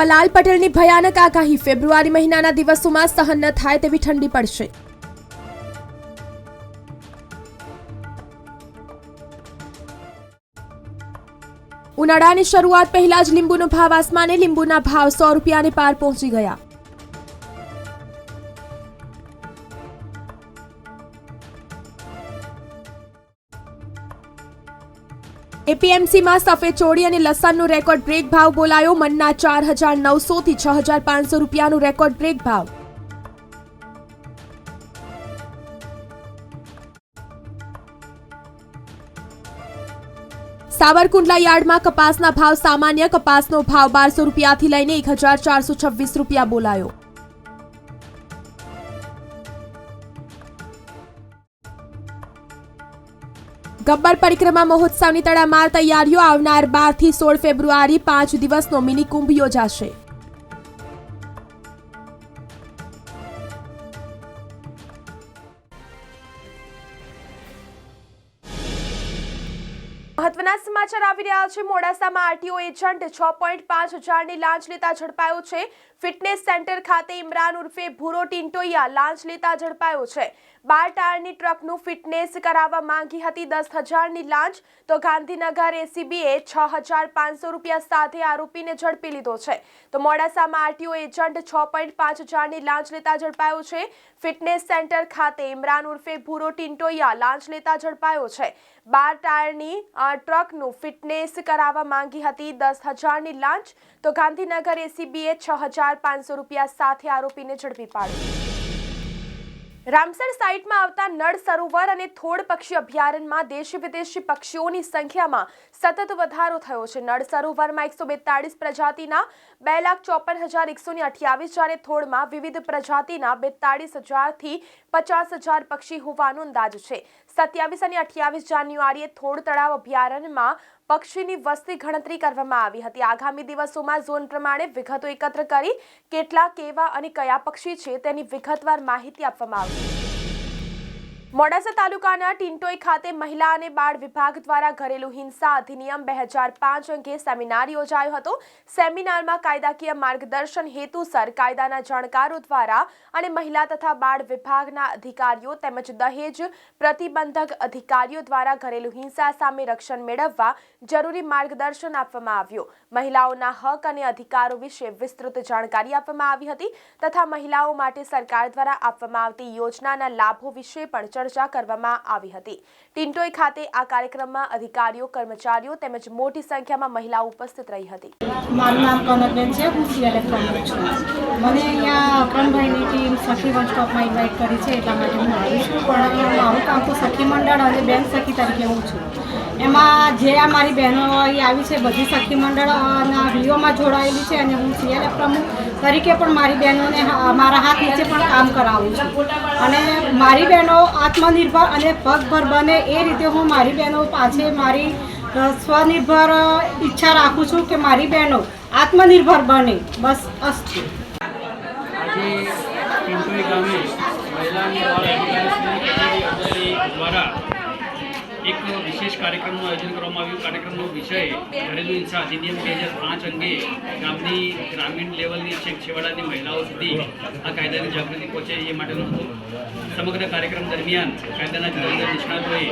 અંબાલાલ પટેલની ભયાનક આગાહી. ફેબ્રુઆરી મહિનાના દિવસોમાં સહન ન થાય તેવી ઠંડી પડશે. ઉનાળાની શરૂઆત પહેલા જ લીંબુનો ભાવ આસમાને લીંબુના ભાવ સો રૂપિયાને પાર પહોંચી ગયા. એપીએમસીમાં સફેદ અને લસણનો રેકોર્ડ બ્રેક ભાવ બોલાયો. મનના ચાર હજાર નવસોથી છ હજાર પાંચસો રૂપિયાનો રેકોર્ડ બ્રેક ભાવ સાવરકુંડલા યાર્ડમાં કપાસના ભાવ સામાન્ય, કપાસનો ભાવ બારસો રૂપિયાથી લઈને એક હજાર ચારસો છવ્વીસ રૂપિયા બોલાયો. ગબ્બર પરિક્રમા મહોત્સવની તડામાર તૈયારીઓ આવનાર બારથી સોળ ફેબ્રુઆરી પાંચ દિવસનો મિની કુંભ યોજાશે. મહત્વના સમાચાર આવી રહ્યા છે. મોડાસામાં આરટીઓ એજન્ટ છ પોઈન્ટ પાંચ હજારની લાંચ લેતા ઝડપાયો છે. ફિટનેસ સેન્ટર ખાતે ઇમરાન ઉર્ફે ભૂરો ટિન્ટોયા લાંચ લેતા ઝડપાયો છે. બાર ટાયરની ટ્રકનું ફિટનેસ કરાવવા માંગી હતી દસ હજારની લાંચ, તો ગાંધીનગર એસીબીએ છ હજાર પાંચસો રૂપિયા સાથે આરોપીને ઝડપી લીધો છે. તો મોડાસામાં આરટીઓ એજન્ટ છ પોઈન્ટ પાંચ હજારની લાંચ લેતા ઝડપાયો છે. ફિટનેસ સેન્ટર ખાતે ઇમરાન ઉર્ફે ભૂરો ટિન્ટોયા લાંચ લેતા ઝડપાયો છે. બાર ટાયરની ટ્રકનું ફિટનેસ કરાવવા માંગી હતી. દસ હજારની લાંચ તો ગાંધીનગર એસીબીએ છ હજાર પાંચસો રૂપિયા સાથે આરોપીને ઝડપી પાડ્યો. રામસર સાઇટમાં આવતા નળ સરોવર અને થોડ પક્ષી અભયારણ્યમાં દેશ વિદેશી પક્ષીઓની સંખ્યામાં સતત વધારો થયો છે. નળ સરોવરમાં એકસો બેતાળીસ પ્રજાતિના બે લાખ ચોપન હજાર એકસો ને અઠ્યાવીસ જ્યારે થોડમાં વિવિધ પ્રજાતિના બેતાળીસ હજારથી પચાસ હજાર પક્ષી હોવાનો અંદાજ છે. સત્યાવીસ અને અઠ્યાવીસ જાન્યુઆરીએ થોડ તળાવ અભયારણ્યમાં પક્ષીની વસ્તી ગણતરી કરવામાં આવી હતી. આગામી દિવસોમાં ઝોન પ્રમાણે વિગતો એકત્ર કરી કેટલા કેવા અને કયા પક્ષી છે તેની વિગતવાર માહિતી આપવામાં આવશે. મોડાસા તાલુકાના ટિન્ટોઈ ખાતે મહિલા અને બાળ વિભાગ દ્વારા ઘરેલુ હિંસા અધિનિયમ બે હજાર પાંચ અંગે સેમિનાર યોજાયો હતો. સેમિનારમાં કાયદાકીય માર્ગદર્શન હેતુસર કાયદાના જાણકારો દ્વારા અને મહિલા તથા બાળ વિભાગના અધિકારીઓ તેમજ દહેજ પ્રતિબંધક અધિકારીઓ દ્વારા ઘરેલુ હિંસા સામે રક્ષણ મેળવવા જરૂરી માર્ગદર્શન આપવામાં આવ્યું. મહિલાઓના હક અને અધિકારો વિશે વિસ્તૃત જાણકારી આપવામાં આવી હતી તથા મહિલાઓ માટે સરકાર દ્વારા આપવામાં આવતી યોજનાના લાભો વિશે પણ ચર્ચા કરવામાં આવી હતી. ટિન્ટોઈ ખાતે આ કાર્યક્રમમાં અધિકારીઓ, કર્મચારીઓ તેમજ મોટી સંખ્યામાં મહિલાઓ ઉપસ્થિત રહી હતી. મારું નામ કનકબેન છે, હું સીએલએફ છું. મને અહીંયા અકરણભાઈની ટીમ સખી વર્કશોપમાં ઇન્વાઇટ કરી છે, એટલા માટે હું આવી પણ મારું કામ તો સખી મંડળ અને બેન સખી તરીકે હું છું. એમાં જે આ મારી બહેનો આવી છે, બધી શક્તિ મંડળના વિડીયોમાં જોડાયેલી છે અને હું સીએલએફ પ્રમુખ તરીકે પણ મારી બહેનોને મારા હાથ નીચે પણ કામ કરાવું છું. અને મારી બહેનો આત્મનિર્ભર અને પગભર બને એ રીતે હું મારી બહેનો પાસે મારી સ્વનિર્ભર ઈચ્છા રાખું છું કે મારી બહેનો આત્મનિર્ભર બને. બસ અસ્તુ આજે દ્વારા એક વિશેષ કાર્યક્રમનું આયોજન કરવામાં આવ્યું. કાર્યક્રમનો વિષય ઘરેલુ હિંસા અધિનિયમ બે હજાર પાંચ અંગે ગામની ગ્રામીણ લેવલની છેક છેવાડાની મહિલાઓ સુધી આ કાયદાની જાગૃતિ પહોંચે એ માટેનો હતો. સમગ્ર કાર્યક્રમ દરમિયાન કાયદાના જુદા જુદા નિષ્ણાતોએ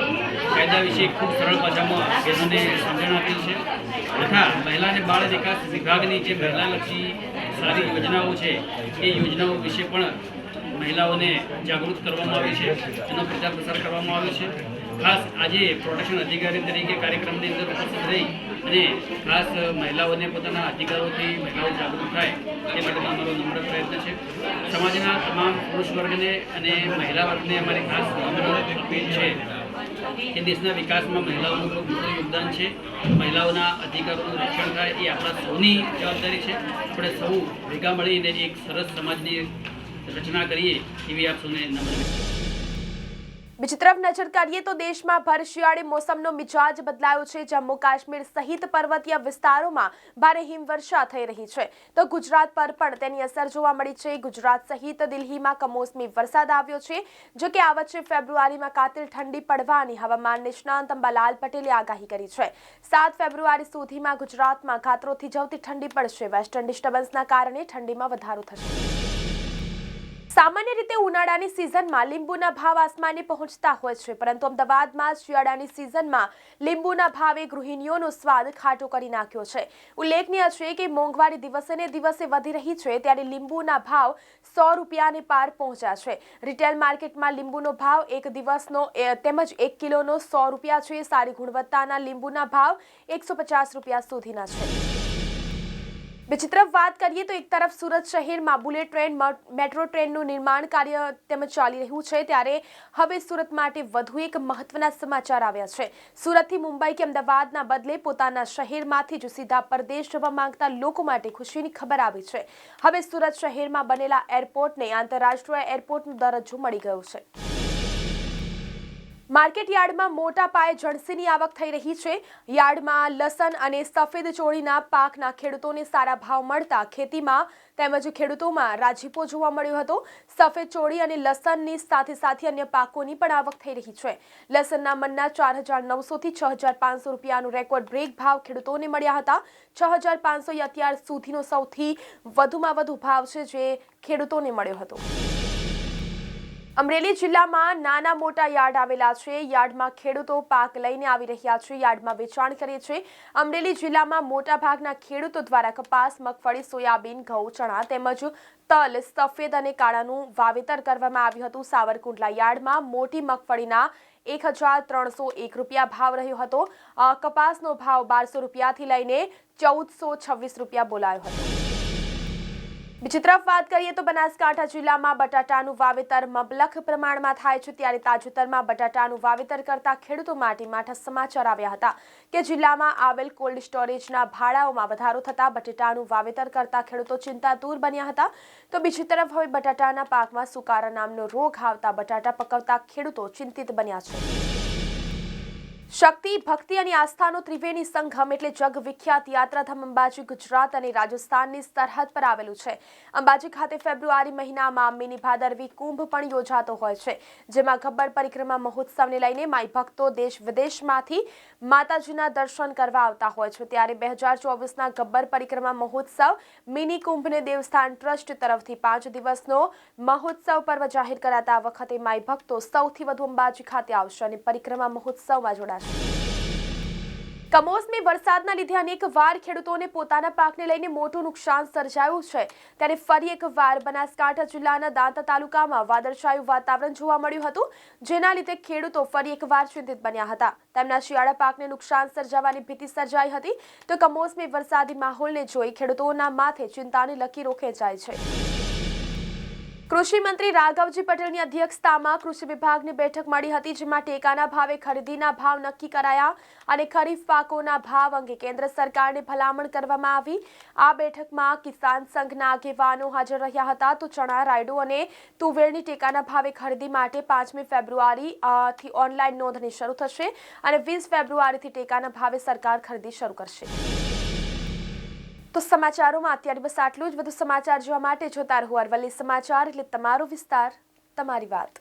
કાયદા વિશે ખૂબ સરળ ભાષામાં બહેનોને સમજણ આપી છે તથા મહિલા અને બાળ વિકાસ વિભાગની જે મહિલાલક્ષી સારી યોજનાઓ છે, એ યોજનાઓ વિશે પણ મહિલાઓને જાગૃત કરવામાં આવી છે. એનો પ્રચાર પ્રસાર કરવામાં આવ્યો છે. ખાસ આજે પ્રોટેક્શન અધિકારી તરીકે કાર્યક્રમની અંદર ઉપસ્થિત રહી અને ખાસ મહિલાઓને પોતાના અધિકારોથી મહિલાઓ જાગૃત થાય તે માટેનો અમારો નમ્ર પ્રયત્ન છે. સમાજના તમામ પુરુષ વર્ગને અને મહિલા વર્ગને અમારી ખાસ નમ્ર અપીલ છે કે દેશના વિકાસમાં મહિલાઓનું ખૂબ મોટું યોગદાન છે. મહિલાઓના અધિકારોનું રક્ષણ થાય એ આપણા સૌની જવાબદારી છે. આપણે સૌ ભેગા મળીને એક સરસ સમાજની રચના કરીએ એવી આપ સૌને નમ્ર બીજી તરફ નજર કરીએ તો દેશમાં ભર શિયાળે મોસમનો મિજાજ બદલાયો છે. જમ્મુ કાશ્મીર સહિત પર્વતીય વિસ્તારોમાં ભારે હિમવર્ષા થઈ રહી છે. તો ગુજરાત પર પણ તેની અસર જોવા મળી છે. ગુજરાત સહિત દિલ્હીમાં કમોસમી વરસાદ આવ્યો છે, જો કે આ વચ્ચે ફેબ્રુઆરીમાં કાતિલ ઠંડી પડવાની હવામાન નિષ્ણાંત અંબાલાલ પટેલે આગાહી કરી છે. સાત ફેબ્રુઆરી સુધીમાં ગુજરાતમાં ખાતરોથી જવતી ઠંડી પડશે. વેસ્ટર્ન ડિસ્ટર્બન્સના કારણે ઠંડીમાં વધારો થશે. સામાન્ય રીતે ઉનાળાની સિઝનમાં લીંબુના ભાવ આસમાને પહોંચતા હોય છે, પરંતુ અમદાવાદમાં શિયાળાની સિઝનમાં લીંબુના ભાવે ગૃહિણીઓનો સ્વાદ ખાટો કરી નાખ્યો છે. ઉલ્લેખનીય છે કે મોંઘવારી દિવસે ને દિવસે વધી રહી છે, ત્યારે લીંબુના ભાવ સો રૂપિયાને પાર પહોંચ્યા છે. રિટેલ માર્કેટમાં લીંબુનો ભાવ એક દિવસનો તેમજ એક કિલોનો સો રૂપિયા છે. સારી ગુણવત્તાના લીંબુના ભાવ એકસો પચાસ રૂપિયા સુધીના છે. બીજી તરફ વાત કરીએ તો એક તરફ સુરત શહેરમાં બુલેટ ટ્રેન મેટ્રો ટ્રેનનું નિર્માણ કાર્ય તેમજ ચાલી રહ્યું છે, ત્યારે હવે સુરત માટે વધુ એક મહત્વના સમાચાર આવ્યા છે. સુરતથી મુંબઈ કે અમદાવાદના બદલે પોતાના શહેરમાંથી જ સીધા પરદેશ જવા માંગતા લોકો માટે ખુશીની ખબર આવી છે. હવે સુરત શહેરમાં બનેલા એરપોર્ટને આંતરરાષ્ટ્રીય એરપોર્ટનો દરજ્જો મળી ગયો છે. માર્કેટ યાર્ડમાં મોટા પાયે જણસીની આવક થઈ રહી છે. યાર્ડમાં લસણ અને સફેદ ચોળીના પાકના ખેડૂતોને સારા ભાવ મળતા ખેતીમાં તેમજ ખેડૂતોમાં રાજીપો જોવા મળ્યો હતો. સફેદ ચોળી અને લસણની સાથે સાથે અન્ય પાકોની પણ આવક થઈ રહી છે. લસણના મનના ચાર હજાર નવસોથી છ હજાર પાંચસો રૂપિયાનો રેકોર્ડ બ્રેક ભાવ ખેડૂતોને મળ્યા હતા. છ હજાર પાંચસો અત્યાર સુધીનો સૌથી વધુમાં વધુ ભાવ છે જે ખેડૂતોને મળ્યો હતો. અમરેલી જિલ્લામાં નાના મોટા યાર્ડ આવેલા છે. યાર્ડમાં ખેડૂતો પાક લઈને આવી રહ્યા છે. યાર્ડમાં વેચાણ કરે છે. અમરેલી જિલ્લામાં મોટાભાગના ખેડૂતો દ્વારા કપાસ, મગફળી, સોયાબીન, ઘઉં, ચણા તેમજ તલ, સફેદ અને કાળાનું વાવેતર કરવામાં આવ્યું હતું. સાવરકુંડલા યાર્ડમાં મોટી મગફળીના એક હજાર ત્રણસો એક રૂપિયા ભાવ રહ્યો હતો. કપાસનો ભાવ બારસો રૂપિયાથી લઈને ચૌદસો છવ્વીસ રૂપિયા બોલાયો હતો. બીજી તરફ વાત કરીએ તો બનાસકાંઠા જિલ્લામાં બટાટાનું વાવેતર મબલખ પ્રમાણમાં થાય છે ત્યારે તાજેતરમાં બટાટાનું વાવેતર કરતા ખેડૂતો માટે માઠા સમાચાર આવ્યા હતા કે જિલ્લામાં આવેલ કોલ્ડ સ્ટોરેજના ભાડાઓમાં વધારો થતાં બટાટાનું વાવેતર કરતા ખેડૂતો ચિંતાતુર બન્યા હતા. તો બીજી તરફ હવે બટાટાના પાકમાં સુકારા નામનો રોગ આવતા બટાટા પકવતા ખેડૂતો ચિંતિત બન્યા છે. શક્તિ, ભક્તિ અને આસ્થાનો ત્રિવેણી સંગમ એટલે જગ વિખ્યાત યાત્રાધામ અંબાજી ગુજરાત અને રાજસ્થાનની સરહદ પર આવેલું છે. અંબાજી ખાતે ફેબ્રુઆરી મહિનામાં મિની ભાદરવી કુંભ પણ યોજાતો હોય છે. જેમાં ગબ્બર પરિક્રમા મહોત્સવને લઈને માઈ ભક્તો દેશ વિદેશમાંથી માતાજીના દર્શન કરવા આવતા હોય છે. ત્યારે બે હજાર ચોવીસના ગબ્બર પરિક્રમા મહોત્સવ મિની કુંભને દેવસ્થાન ટ્રસ્ટ તરફથી પાંચ દિવસનો મહોત્સવ પર્વ જાહેર કરાતા વખતે માઈ ભક્તો સૌથી વધુ અંબાજી ખાતે આવશે અને પરિક્રમા મહોત્સવમાં જોડાશે. કમોસમી વરસાદના લીધે અનેક વાર ખેડૂતોને પોતાના પાકને લઈને મોટું નુકસાન સર્જાયું છે. ત્યારે ફરી એક વાર બનાસકાંઠા જિલ્લાના દાંતા તાલુકામાં વાદળછાયું વાતાવરણ જોવા મળ્યું હતું, જેના લીધે ખેડૂતો ફરી એક વાર ચિંતિત બન્યા હતા. તેમના શિયાળા પાકને નુકસાન સર્જાવાની ભીતિ સર્જાઈ હતી, તો કમોસમી વરસાદી માહોલને જોઈ ખેડૂતોના માથે ચિંતાની લકીરો ખેંચાય છે. કૃષિ મંત્રી રાઘવજી પટેલની અધ્યક્ષતામાં કૃષિ વિભાગની બેઠક મળી હતી જેમાં ટેકાના ભાવે ખરીદીના ભાવ નક્કી કરાયા અને ખરીફ પાકોના ભાવ અંગે કેન્દ્ર સરકારને ભલામણ કરવામાં આવી. આ બેઠકમાં કિસાન સંઘના આગેવાનો હાજર રહ્યા હતા. તો ચણા રાયડો અને તુવેરની ટેકાના ભાવે ખરીદી માટે પાંચમી ફેબ્રુઆરી અ, થી ઓનલાઈન નોંધણી શરૂ થશે અને વીસ ફેબ્રુઆરીથી ટેકાના ભાવે સરકાર ખરીદી શરૂ કરશે. તો સમાચારોમાં અત્યારે બસ આટલું જ. વધુ સમાચાર જોવા માટે જોતા રહો અરવલ્લી સમાચાર. એટલે તમારો વિસ્તાર, તમારી વાત.